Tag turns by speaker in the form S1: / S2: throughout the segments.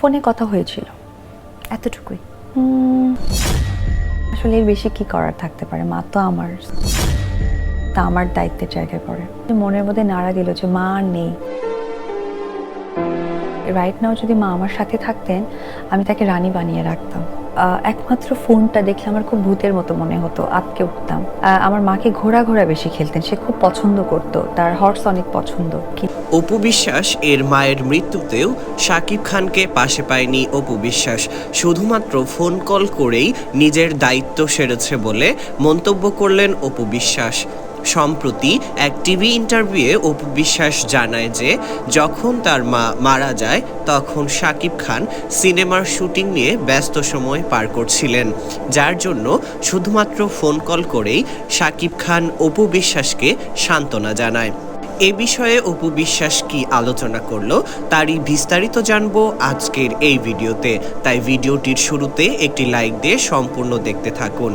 S1: ফোনে কথা হয়েছিল। এতটুকুই। আসলে এর বেশি কি করার থাকতে পারে? মা তো আমার। তা আমার দায়িত্বের জায়গায় পড়ে। মনের মধ্যে নাড়া দিল যে মা নেই। রাইট নাও যদি মা আমার সাথে থাকতেন, আমি তাকে রানী বানিয়ে রাখতাম। একমাত্র ফোনটা দেখলে আমার খুব ভূতের মতো মনে হতো আটকে উঠতাম। আমার মাকে ঘোড়া ঘোড়া বেশি খেলতেন, সে খুব পছন্দ করতো, তার হর্স অনেক পছন্দ।
S2: অপু বিশ্বাস এর মায়ের মৃত্যুতেও শাকিব খানকে পাশে পায়নি অপু বিশ্বাস। শুধুমাত্র ফোন কল করেই নিজের দায়িত্ব সেরেছে বলে মন্তব্য করলেন অপু বিশ্বাস। সম্প্রতি এক টিভি ইন্টারভিউয়ে অপু বিশ্বাস জানায় যে, যখন তার মা মারা যায়, তখন শাকিব খান সিনেমার শুটিং নিয়ে ব্যস্ত সময় পার করছিলেন। যার জন্য শুধুমাত্র ফোন কল করেই শাকিব খান অপু বিশ্বাসকে সান্ত্বনা জানায়। এ বিষয়ে অপু বিশ্বাস কি আলোচনা করল তারই বিস্তারিত জানব আজকের এই ভিডিওতে। তাই ভিডিওটির শুরুতে একটি লাইক দিয়ে সম্পূর্ণ দেখতে থাকুন।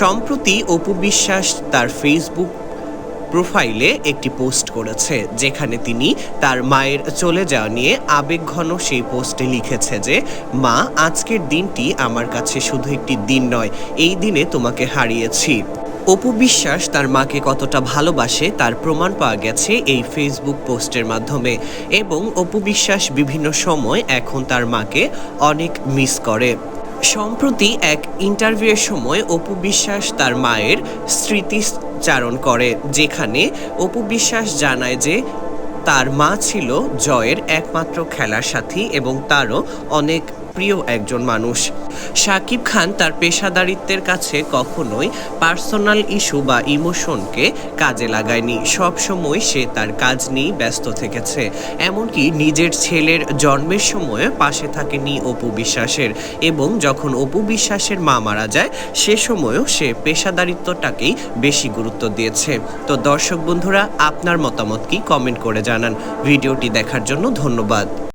S2: সম্প্রতি অপু বিশ্বাস তার ফেসবুক প্রোফাইলে একটি পোস্ট করেছে, যেখানে তিনি তার মায়ের চলে যাওয়া নিয়ে আবেগঘন সেই পোস্টে লিখেছে যে, মা, আজকের দিনটি আমার কাছে শুধু একটি দিন নয়, এই দিনে তোমাকে হারিয়েছি। অপু বিশ্বাস তার মাকে কতটা ভালোবাসে তার প্রমাণ পাওয়া গেছে এই ফেসবুক পোস্টের মাধ্যমে। এবং অপু বিশ্বাস বিভিন্ন সময় এখন তার মাকে অনেক মিস করে। সম্প্রতি এক ইন্টারভিউয়ের সময় অপু বিশ্বাস তার মায়ের স্মৃতিচারণ করে, যেখানে অপু বিশ্বাস জানায় যে তার মা ছিল জয়ের একমাত্র খেলার সাথী এবং তারও অনেক প্রিয় একজন মানুষ। শাকিব খান তার পেশাদারিত্বের কাছে কখনোই পার্সোনাল ইস্যু বা ইমোশনকে কাজে লাগায়নি। সব সময় সে তার কাজ নিয়েই ব্যস্ত থেকেছে। এমনকি নিজের ছেলের জন্মের সময় পাশে থাকেনি অপু বিশ্বাসের এবং যখন অপু বিশ্বাসের মা মারা যায়, সে সময়ও সে পেশাদারিত্বটাকেই বেশি গুরুত্ব দিয়েছে। তো দর্শক বন্ধুরা, আপনার মতামত কি? কমেন্ট করে জানান। ভিডিওটি দেখার জন্য ধন্যবাদ।